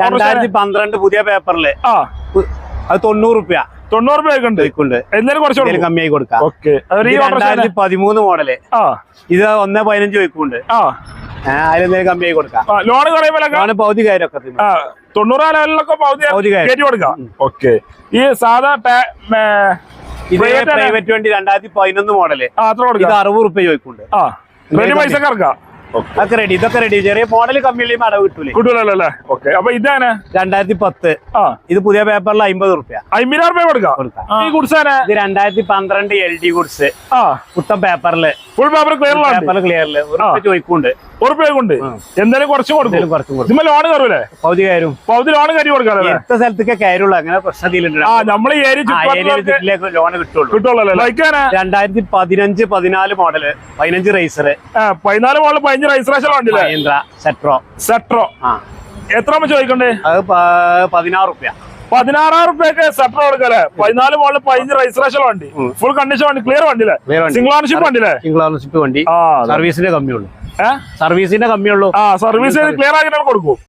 രണ്ടായിരത്തി പന്ത്രണ്ട് പുതിയ പേപ്പറിൽ. ആ. അത് തൊണ്ണൂറ് റുപ്യ. തൊണ്ണൂറ് രൂപയൊക്കെ എന്തായാലും കുറച്ച് കമ്മിയായി കൊടുക്കാം. രണ്ടായിരത്തി പതിമൂന്ന് മോഡൽ. ആ. ഇത് ഒന്നേ പതിനഞ്ച് ചോദിക്കുന്നുണ്ട് ആ. അതിലെന്തെങ്കിലും കമ്മിയായി കൊടുക്കാം. ലോൺ ലോണ് പൗതി കാര്യമൊക്കെ. കയറ്റി കൊടുക്കാം. ഓക്കെ. ഈ സാധാ ഇത് പ്രൈവറ്റ് വണ്ടി രണ്ടായിരത്തി പതിനൊന്ന് മോഡൽ ഇത് അറുപത് റുപ്യ ചോദിക്കുന്നുണ്ട്. പൈസ ഇറക്കാം. അതൊക്കെ റെഡി ഇതൊക്കെ റെഡി ചെറിയ മോഡൽ കമ്മിയുള്ളി അടവ് കിട്ടൂലേ? കിട്ടൂലല്ലേ? ഓക്കെ അപ്പൊ ഇതാണ്? രണ്ടായിരത്തി പത്ത് ആ. ഇത് പുതിയ പേപ്പറിൽ അമ്പത് റുപ്യ അമ്പതിനായിരം രൂപ കൊടുക്കാം? കുടിച്ചാനെ ഇത് രണ്ടായിരത്തി പന്ത്രണ്ട് എൽ ഡി ഗുഡ്സ് പുത്തൻ പേപ്പറിൽ ഫുൾ പേപ്പർ ക്ലിയർ പേപ്പർ. റുപ്യ ചോദിക്കുന്നുണ്ട്. ഉറപ്പ് കൊണ്ട് എന്തായാലും കുറച്ച് കൊടുക്കും. ഇതിമ്മ ലോണ് കയറൂലേ? പൗതി കയറും. പൗതി ലോൺ കയറി കൊടുക്കാല്ലേ എത്ര സ്ഥലത്തൊക്കെ കയറുള്ളൂ. അങ്ങനെ ആ നമ്മൾ ചുറ്റിലേക്ക് ലോൺ കിട്ടുള്ളൂ. രണ്ടായിരത്തി പതിനഞ്ച് പതിനാല് മോഡൽ. പതിനഞ്ച് റൈസർ പതിനാല് മോഡൽ പതിനഞ്ച് മഹീന്ദ്ര സെട്രോ സെട്രോ എത്ര ചോദിക്കണ്ടേ? അത് പതിനാറ് റുപ്യ. പതിനാറായിരം റുപ്യക്ക് സെപ്റ്റർ കൊടുക്കല്ലേ പതിനാല് മോളിൽ പതിനഞ്ച് രജിസ്ട്രേഷൻ വണ്ടി. ഫുൾ കണ്ടീഷൻ വണ്ടി ക്ലിയർ വണ്ടില്ലേ Clear വണ്ടി. സിംഗിൾ ഓണർഷിപ്പ് വണ്ടില്ലേ സിംഗിൾ ഓണർഷിപ്പ് വണ്ടി. സർവീസിന്റെ കമ്മിയുള്ളൂ. സർവീസിന്റെ കമ്മിയുള്ളൂ ആ സർവീസ് ക്ലിയർ ആക്കി കൊടുക്കും.